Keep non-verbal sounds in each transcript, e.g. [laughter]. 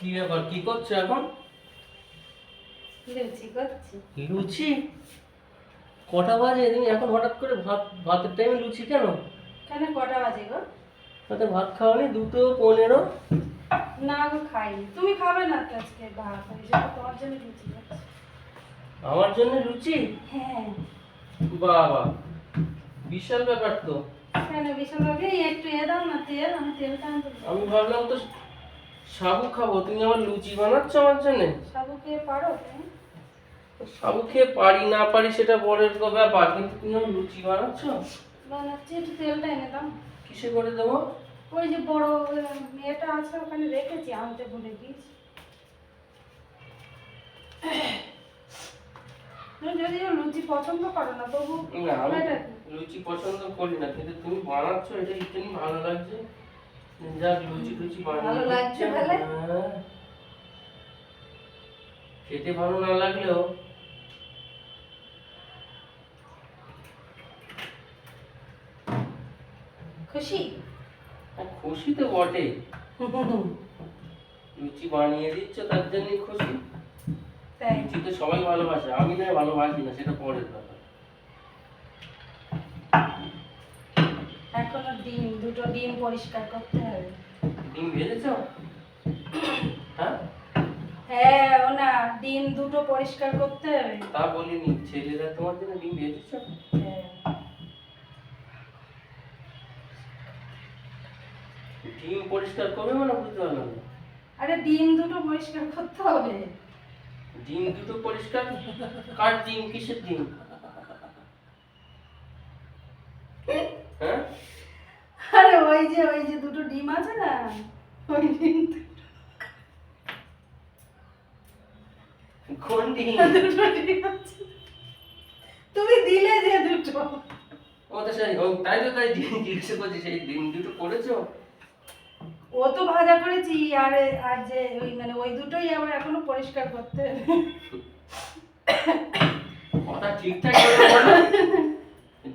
কি ব্যাপার? কি করছ এখন? লুচি করছি। লুচি? কটা বাজে? তুমি এখন হঠাৎ করে ভাত ভাতের টাইমে লুচি কেন? কেন কটা বাজে গো? তাতে ভাত খাওয়ানি দুটো পনেরো? না গো খাইনি। তুমি খাবে না তো আজকে ভাত? জন্য তোমার জন্য লুচি আমার জন্য লুচি? হ্যাঁ। বাবা বিশাল ব্যাপার তো। কেন বিশাল ভাবে একটু এ দাও না তেল আমি তেলটা আমি ভাবলাম তো সাবু খাব তুমি আমার লুচি বানাচ্ছ আমার জন্য? সাবু খেয়ে পারো? সাবু খেয়ে পারি না পারি সেটা পরের ব্যাপার কিন্তু তুমি আমার লুচি বানাচ্ছ? বানাচ্ছি একটু তেলটা এনে দাও। কিসে করে দেবো? ওই যে বড় মেয়েটা আছে ওখানে রেখেছি আনতে ভুলে গিয়েছি। যদিও লুচি পছন্দ করো না তবু না লুচি পছন্দ করি না কিন্তু তুমি বানাচ্ছ এটা ইত্যাদি ভালো লাগছে। যাক লুচি টুচি ভালো লাগছে তাহলে? হ্যাঁ। খেতে ভালো না লাগলেও। খুশি? খুশি তো বটে। লুচি বানিয়ে দিচ্ছ তার জন্যই খুশি। লুচি তো সবাই ভালোবাসে আমি না ভালোবাসি না সেটা পরের ব্যাপার। এখনও ডিম দুটো ডিম পরিষ্কার করতে হবে। ডিম ভেজেছ? হ্যাঁ? হ্যাঁ ও না ডিম দুটো পরিষ্কার করতে হবে। তা বলিনি ছেলেরা তোমার জন্য ডিম ভেজেছ? হ্যাঁ। ডিম পরিষ্কার করবে মানে বুঝতে পারলাম না। আরে ডিম দুটো পরিষ্কার করতে হবে। ডিম দুটো পরিষ্কার? কার ডিম কিসের ডিম হ্যাঁ আরে ওই যে ওই যে দুটো ডিম আছে না ওই ডিম দুটো। কোন ডিম? দুটো ডিম আছে। তুমি দিলে যে দুটো। ও তো সেই ও তাই তো তাই ডিম জিজ্ঞেস করছি সেই ডিম দুটো করেছ? ও তো ভাজা করেছি আর আর যে ওই মানে ওই দুটোই আবার এখনও পরিষ্কার করতে কথা ঠিকঠাক করে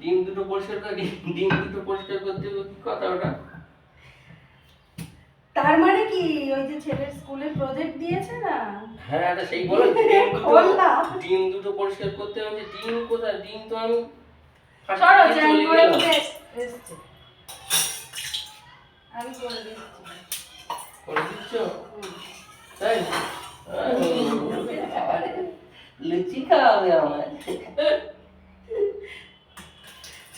ডিম দুটো পরিষ্কার করে ডিম দুটো পরিষ্কার করতে কি কথা ওটা? তার মানে কি ওই যে ছেলের স্কুলে প্রজেক্ট দিয়েছে না? হ্যাঁ এটা সেই বলো [laughs] ডিম দুটো পরিষ্কার করতে হবে ডিম কোথায়? ডিম তো আমি সরো জ্যাম করে এসছে। আমি করে দিচ্ছি। করে দিচ্ছ? তাই লুচি খাওয়াবে আমার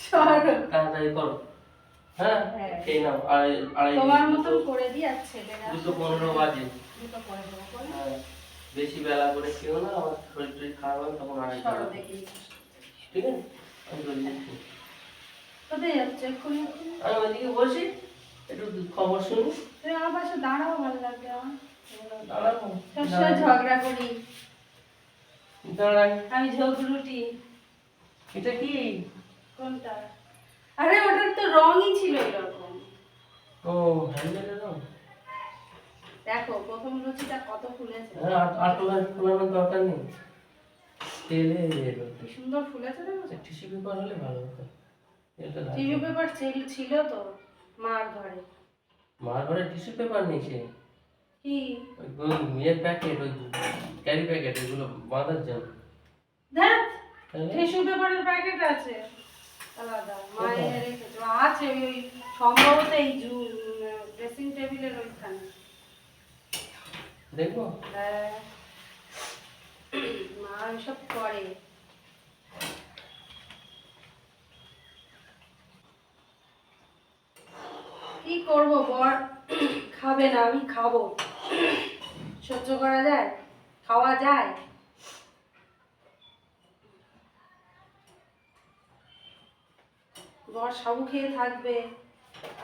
সরো। তাড়াতাড়ি করো। হ্যাঁ হ্যাঁ। খেয়ে নাও আড়াই আড়াই তোমার মতন করে দিই আর ছেলেরা দুটো পনেরো বাজে। দুটো করে দেবো করে। হ্যাঁ, বেশি বেলা করে খেও না আমার শরীর টরীর খারাপ হবে তখন আড়াই ঠিক আছে? আমি করে দিচ্ছি কোথায় যাচ্ছে এক্ষুনি? আমি ওইদিকে বসি একটু খবর শুনি। তুমি আমার পাশে দাঁড়াও ভালো লাগবে আমার। দাঁড়াবো? তোর ঝগড়া করি। দাঁড়াই। আমি ঝগড়ুটি এটা কি? কোনটা? আরে ওটার তো রঙই ছিল এরকম। ও হ্যান্ডেলের রং? দেখো প্রথম লুচিটা কত ফুলেছে। হ্যাঁ আর- আর তোলার দরকার নেই। তেলে কি সুন্দর ফুলেছে দেখো। টিস্যু পেপার হলে ভালো হতো। টিভি পেপার ছিল তো মার ঘরে। মার ঘরে টিস্যু পেপার নেই সে? কি? ওই ইয়ের প্যাকেট ওই ক্যারি প্যাকেট এগুলো বাঁধার জন্য দেখ টিস্যু পেপারের প্যাকেট আছে। আলাদা। মায়ের রেখেছে আছে ওই ওই সম্ভবত এই ড্রেসিং টেবিলের ওইখানে। দেখব। হ্যাঁ। মা এসব করে। কি করব বর খাবে না আমি খাব। সহ্য করা যায়? খাওয়া যায়? বর সাবু খেয়ে থাকবে।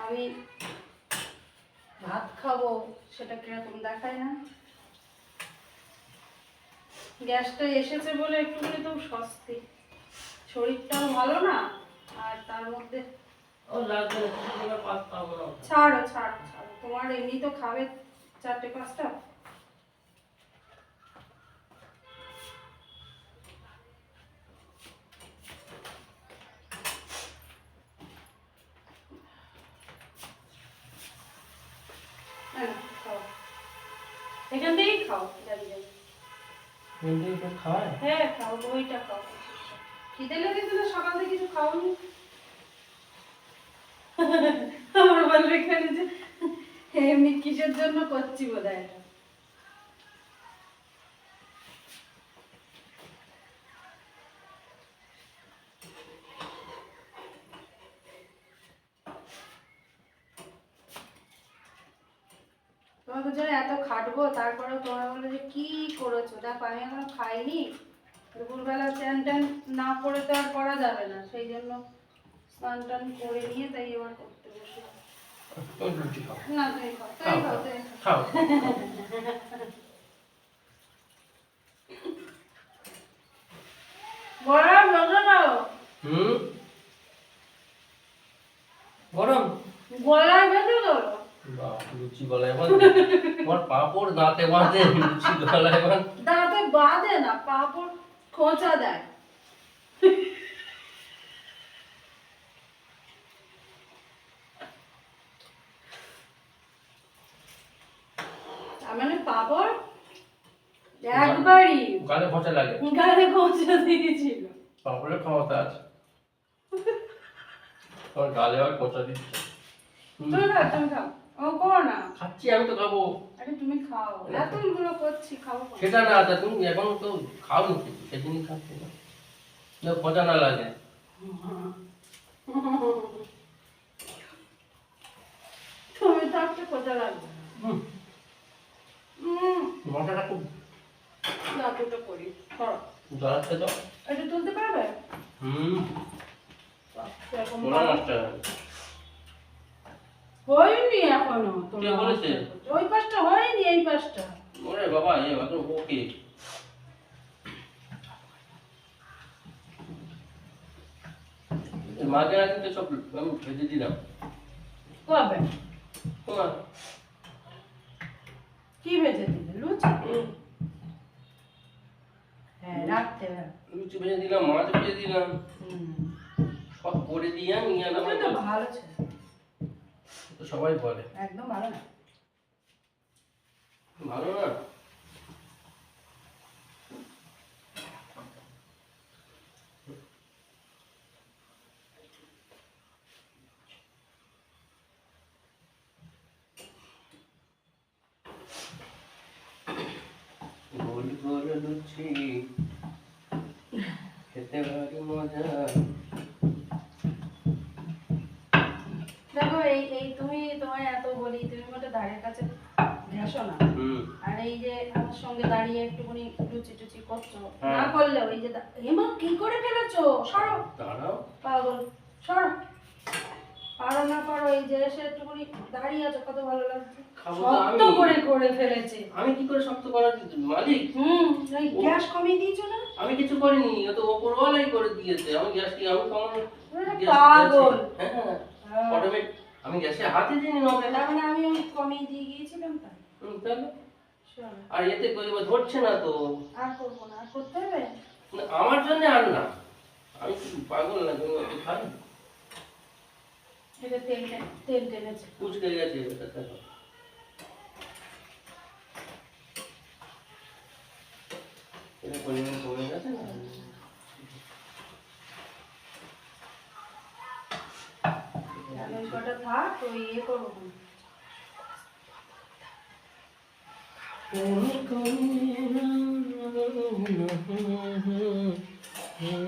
আমি ভাত খাব সেটা কীরকম দেখায় না? গ্যাসটা এসেছে বলে একটুখানি তো স্বস্তি। শরীরটাও ভালো না আর তার মধ্যে ছাড়ো ছাড়ো ছাড়ো। তোমার এমনি তো খাবে চারটে পাঁচটা এই নাও, খাও। এখানে থেকেই খাও হ্যাঁ খাও ওইটা খাও। খিদে লেগেছে না সকাল থেকে কিছু খাওনি। আমার বলবে এখানে যে এমনি কিসের জন্য করছি বোধ হয় তোমাকে জন্য এত খাটবো তারপরেও তোমরা বলল যে কি করেছ? দেখো আমি এখনও খাইনি। দুপুরবেলা চ্যান ট্যান না করে তো আর করা যাবে না। সেই জন্য স্নান টান করে নিয়ে তাই এবার করতে লুচি না খাও তাই খাও তাই খাও। খাও। গরম বসো হুম? গরম। গলায় বেঁধে। লুচি গলায় বাঁধে। তোমার পাপড় দাঁতে বাঁধে লুচি গলায় বাঁধে। দাঁতে বাঁধে না পাপড় খোঁচা দেয়। মানে পাপড় একবারই গালে খোঁচা লাগে। গালে খোঁচা দিয়েছিল। পাপড়ের ক্ষমতা আছে। তোমার গালে আবার খোঁচা দিচ্ছে। তুমি খাও তুমি খাও। ও করো না। খাচ্ছি আমি তো খাব। আরে তুমি খাও। এতগুলো করছি খাও সেটা না তা তুমি এখন তো খাও নি কিছু সেদিনই খাচ্ছি। না না খোঁচা না লাগে। তুমি থাকতে খোঁচা লাগবে হুম, হুম। খুব দাঁতটা করি করো। জ্বলাচ্ছে তো। এটা তুলতে পারবে? হুম। নষ্ট হয়। হয়নি এখনও কে বলেছে? ওই পাশটা হয়নি এই পাশটা। ওরে বাবা এ ওকে। না কিন্তু সব আমি ভেজে দিলাম। কবে? তোমার। কি ভেজে দিলে? লুচি? হুম, হ্যাঁ রাখতে লুচি ভেজে দিলাম মাছ ভেজে দিলাম। সব করে দিয়ে তুমি তো ভালো ছিল। তো সবাই বলে। একদম ভালো না। ভালো না? খেতে ভারী মজা দেখো এই এই তুমি তোমায় এত বলি কাছে ঘেসো না। আর এই যে আমার সঙ্গে দাঁড়িয়ে একটুখানি লুচি টুচি করছ হ্যাঁ। না করলে ওই যে হেমা কি করে ফেলেছো? সরো। দাঁড়াও। পাগল। সরো। পারো না পারো এই যে এসে একটুখানি দাঁড়িয়ে আছো কত ভালো লাগছে। শক্ত আমি। করে করে ফেলেছে। আমি কি করে শক্ত করার মালিক? হুম ওই গ্যাস কমিয়ে দিয়েছ না? আমি কিছু করিনি ও তো ওপরওয়ালাই করে দিয়েছে। আমি গ্যাসটি আমি কমানো গ্যাস পাগল। হ্যাঁ হ্যাঁ। আমি গ্যাসে হাতে দিইনি নবে তার মানে আমি ওই কমিয়ে দিয়ে গিয়েছিলাম তাই। তাহলে? আর এতে কই ধরছে না তো। আর করব না আর করতে হবে? না, আমার জন্য আর না। আমি পাগল না তুমি অত খাই? এটা তেল তেল টেনেছে। কুচকে গেছে এটা দেখো। এটা পরিমাণ हाँ तो ये करो Oh,